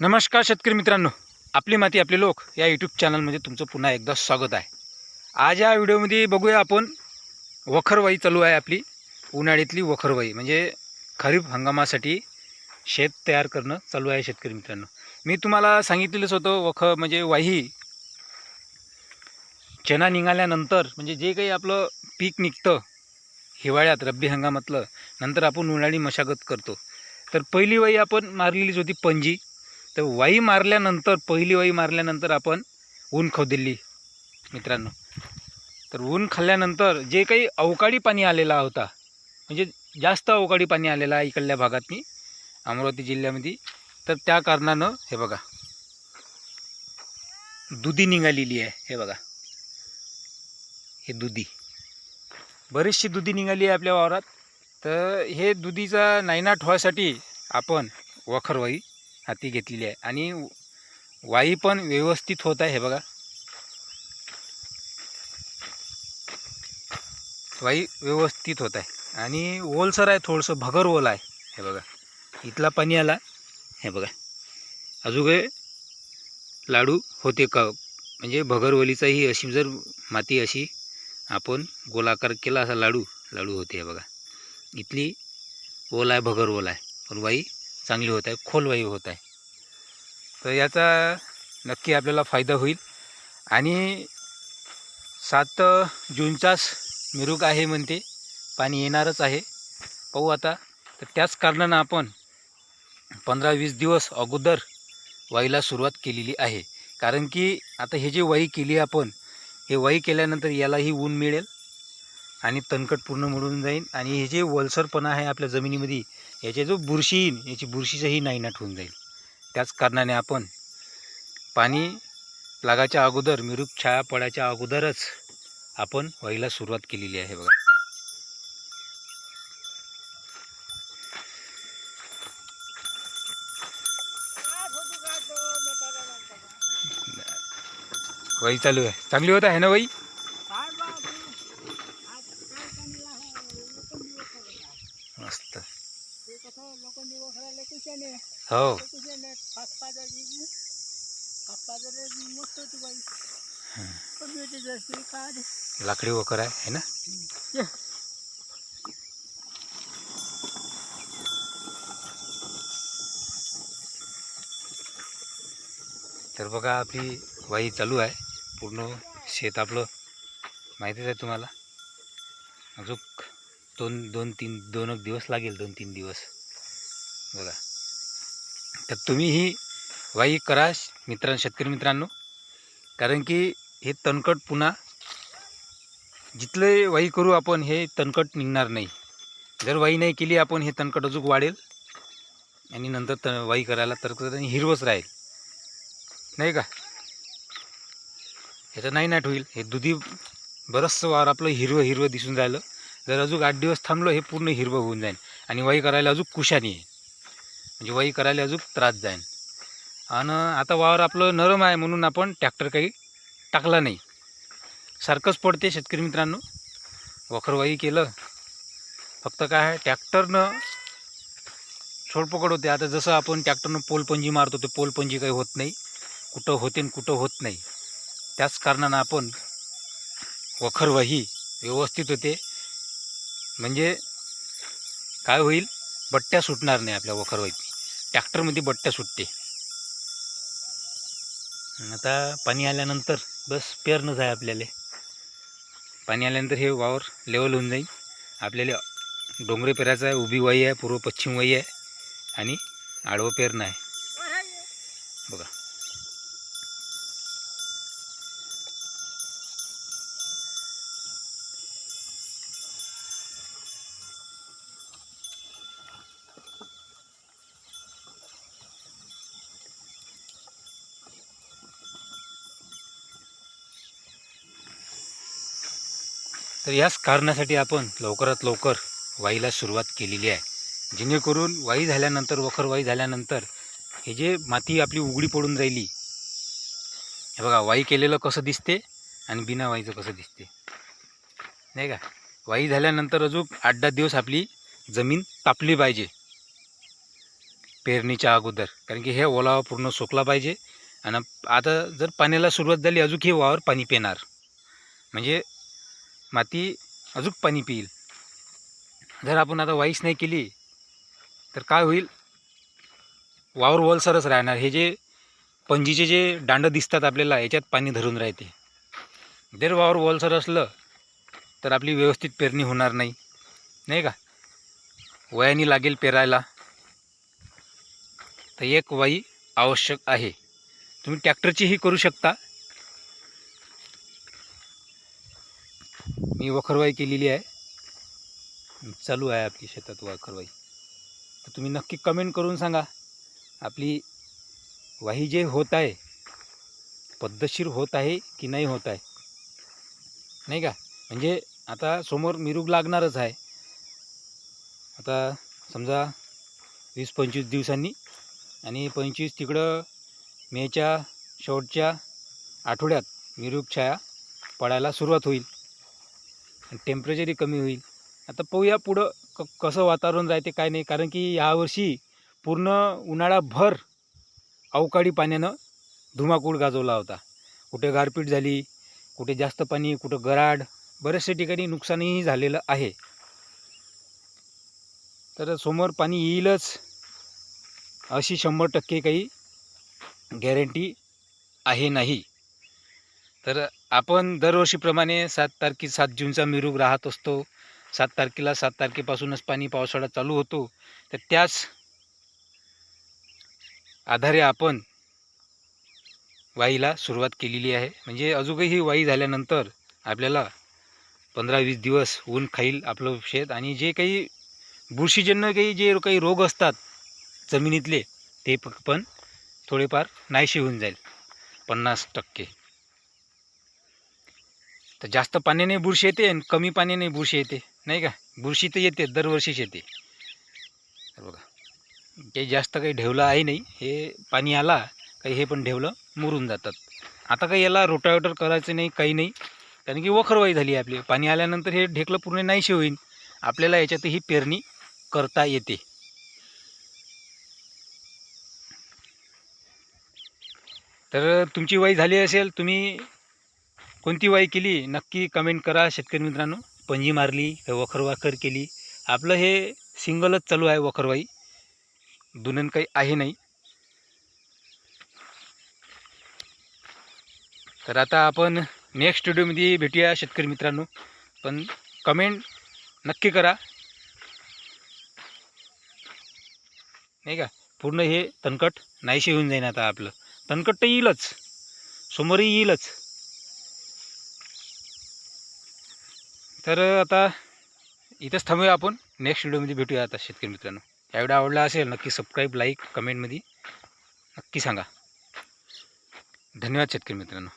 नमस्कार शेतकरी मित्रांनो. आपली माती आपले लोक या यूट्यूब चॅनलमध्ये तुमचं पुन्हा एकदा स्वागत आहे. आज या व्हिडिओमध्ये बघूया आपण वखरवाई चालू आहे आपली. उन्हाळ्यातली वखरवाई म्हणजे खरीप हंगामासाठी शेत तयार करणं चालू आहे शेतकरी मित्रांनो. मी तुम्हाला सांगितलेलंच होतं वख म्हणजे वाही चना निघाल्यानंतर म्हणजे जे काही आपलं पीक निघतं हिवाळ्यात रब्बी हंगामातलं नंतर आपण उन्हाळी मशागत करतो. तर पहिली वाई आपण मारलेलीच होती पणजी. तर वाई मारल्यानंतर पहिली वाई मारल्यानंतर आपण ऊन खोदिल्ली मित्रांनो. तर ऊन खाल्ल्यानंतर जे काही अवकाळी पाणी आलेला होता म्हणजे जास्त अवकाळी पाणी आलेला आहे इकडल्या भागातनी अमरावती जिल्ह्यामध्ये तर त्या कारणानं हे बघा दुधी निघालेली आहे हे बघा. हे दुधी. बरीचशी दुधी निघाली आहे आपल्या वावरात. तर हे दुधीचा नायनाट व्हायसाठी आपण वखरवाई हाती घेतलेली आहे. आणि वाई पण व्यवस्थित होत आहे हे बघा. वाई व्यवस्थित होत आहे. आणि ओलसर आहे थोडंसं भगर ओल आहे हे बघा. इथला पाणी आला हे बघा. अजून लाडू होते का? म्हणजे भगरवलीचाही अशी जर माती अशी आपण गोलाकार केला असा लाडू लाडू होते हे बघा. इथली ओल आहे भगर ओल आहे. पण वाई चांगली होत आहे खोलवाई होत आहे. तर याचा नक्की आपल्याला फायदा होईल. आणि सात जूनचाच मिरूक आहे म्हणते पाणी येणारच आहे. पाहू आता. तर त्याच कारणानं आपण पंधरा वीस दिवस अगोदर वाईला सुरुवात केलेली आहे. कारण की आता हे जे वाई केली आपण हे वाई केल्यानंतर यालाही ऊन मिळेल आणि तणकट पूर्ण मिळून जाईल आणि हे जे वलसरपणा आहे आपल्या जमिनीमध्ये याचे जो बुरशी येईल याची बुरशीचंही नायनाट होऊन जाईल. त्याच कारणाने आपण पाणी लागायच्या अगोदर मिरूप छाया पडायच्या अगोदरच आपण व्हायला सुरुवात केलेली आहे बघा. वही चालू आहे. चांगली होत आहे ना वाई? हो. लाकडी वखर आहे है ना? तर बघा आपली वाई चालू आहे. पूर्ण शेत आपलं माहितीच आहे तुम्हाला. अजून दोन दोन तीन दोन एक दिवस लागेल दोन तीन दिवस. बघा. तर तुम्ही ही वाई करा मित्रां शेतकरी मित्रांनो. कारण की हे तणकट पुन्हा जिथले वाई करू आपण हे तणकट निघणार नाही. जर वाई नाही केली आपण हे तणकट अजून वाढेल. आणि नंतर त वाई करायला तर हिरवंच राहील. नाही का? ह्याचं नाही नाट होईल. हे दुधी बरंचसं वावर आपलं हिरवं हिरवं दिसून राहिलं. जर अजून आठ दिवस थांबलं हे पूर्ण हिरवं होऊन जाईल. आणि वाई करायला अजून कुशानी आहे. म्हणजे वही करायला अजून त्रास जाईल आणि आता वावर आपलं नरम आहे म्हणून आपण ट्रॅक्टर काही टाकला नाही. सारखंच पडते शेतकरी मित्रांनो. वखरवाई केलं. फक्त काय आहे ट्रॅक्टरनं सोडपकड होते. आता जसं आपण ट्रॅक्टरनं पोलपंजी मारतो ते पोलपंजी काही होत नाही. कुठं होते आणि कुठं होत नाही. त्याच कारणानं आपण वखरवाही व्यवस्थित होते. म्हणजे काय होईल बट्ट्या सुटणार नाही आपल्या वखरवाईत ट्रॅक्टरमध्ये बट्ट्या सुटते. आता पाणी आल्यानंतर बस पेरणंच आहे आपल्याला. पाणी आल्यानंतर हे वावर लेवल होऊन जाईल. आपल्याला डोंगरे पेरायचं आहे उभी वाई आहे पूर्व पश्चिम वाई आहे आणि आडवं पेरणं आहे. बघा. तर याच कारणासाठी आपण लवकरात लवकर वाईला सुरुवात केलेली आहे. जेणेकरून वाई झाल्यानंतर वखर वाई झाल्यानंतर हे जे माती आपली उघडी पडून राहिली हे बघा वाई केलेलं कसं दिसते आणि बिना वाईचं कसं दिसते. नाही का? वाई झाल्यानंतर अजून आठ दहा दिवस आपली जमीन तापली पाहिजे. पेरणीच्या अगोदर. कारण की हे ओलावा पूर्ण सुकला पाहिजे. आणि आता जर पाण्याला सुरुवात झाली अजून हे वावर पाणी पिणार. म्हणजे माती अजून पाणी पिईल. जर आपण आता वाईस नाही केली तर काय होईल? वावर वलसरच राहणार. हे जे पंजीचे जे दांडं दिसतात आपल्याला याच्यात पाणी धरून राहते. जर वावर वलसर असलं तर आपली व्यवस्थित पेरणी होणार नाही. नाही का? वयाने लागेल पेरायला. तर एक वाई आवश्यक आहे. तुम्ही ट्रॅक्टरचीही करू शकता. मी वखरवाई केलेली आहे. चालू आहे आपली शेतात वखरवाई. तर तुम्ही नक्की कमेंट करून सांगा. आपली वाही जे होत आहे पद्धतशीर होत आहे की नाही होत आहे? नाही का? म्हणजे आता समोर मिरूग लागणारच आहे. आता समजा वीस पंचवीस दिवसांनी आणि पंचवीस तिकडं मेच्या शेवटच्या आठवड्यात मिरूग छाया पडायला सुरुवात होईल. टेम्परेचरही कमी होईल. आता पाहूया पुढं क कसं वातावरण राहते काय नाही. कारण की यावर्षी पूर्ण उन्हाळाभर अवकाळी पाण्यानं धुमाकूळ गाजवला होता. कुठे गारपीट झाली कुठे जास्त पाणी कुठं गराड बऱ्याचशा ठिकाणी नुकसानही झालेलं आहे. तर समोर पाणी येईलच अशी शंभर टक्के काही गॅरंटी आहे नाही. तर आपण दरवर्षीप्रमाणे सात तारखे सात जूनचा मिरूग राहत असतो. सात तारखेला सात तारखेपासूनच पाणी पावसाळा चालू होतो. तर त्याच आधारे आपण वाईला सुरुवात केलेली आहे. म्हणजे अजूनही ही वाई झाल्यानंतर आपल्याला पंधरा वीस दिवस ऊन खाईल आपलं शेत आणि जे काही बुरशीजन्य काही जे काही रोग असतात जमिनीतले ते पण थोडेफार नाहीशी होऊन जाईल. पन्नास टक्के. तर जास्त पाण्याने बुरशी येते आणि कमी पाण्याने बुरशी येते. नाही का? बुरशी तर येते दरवर्षीच येते. तर बघा ते जास्त काही ढेवलं आहे नाही. हे पाणी आला काही हे पण ढेवलं मुरून जातात. आता काही याला रोटावेटर करायचं नाही काही नाही. कारण की वखरवाई झाली आहे आपली. पाणी आल्यानंतर हे ढेकलं पूर्ण नाहीशी होईल आपल्याला याच्यातही पेरणी करता येते. तर तुमची वाई झाली असेल तुम्ही कोणती वाई केली? नक्की कमेंट करा. शेतकरी मित्रांनो पंजी मारली का वखरवाखर केली. आपलं हे सिंगलच चालू आहे वखरवाई दुनन काही आहे नाही. तर आता आपण नेक्स्ट व्हिडिओमध्ये भेटूया शेतकरी मित्रांनो. पण कमेंट नक्की करा. नाही का? पूर्ण हे तणकट नाहीसे होऊन जाईन आता आपलं. तणकट तर येईलच. समोरही येईलच. तर आता इथंच थांबूया आपण. नेक्स्ट व्हिडिओमध्ये भेटूया आता शेतकरी मित्रांनो. या व्हिडिओ आवडला असेल नक्की सबस्क्राईब लाईक कमेंटमध्ये नक्की सांगा. धन्यवाद शेतकरी मित्रांनो.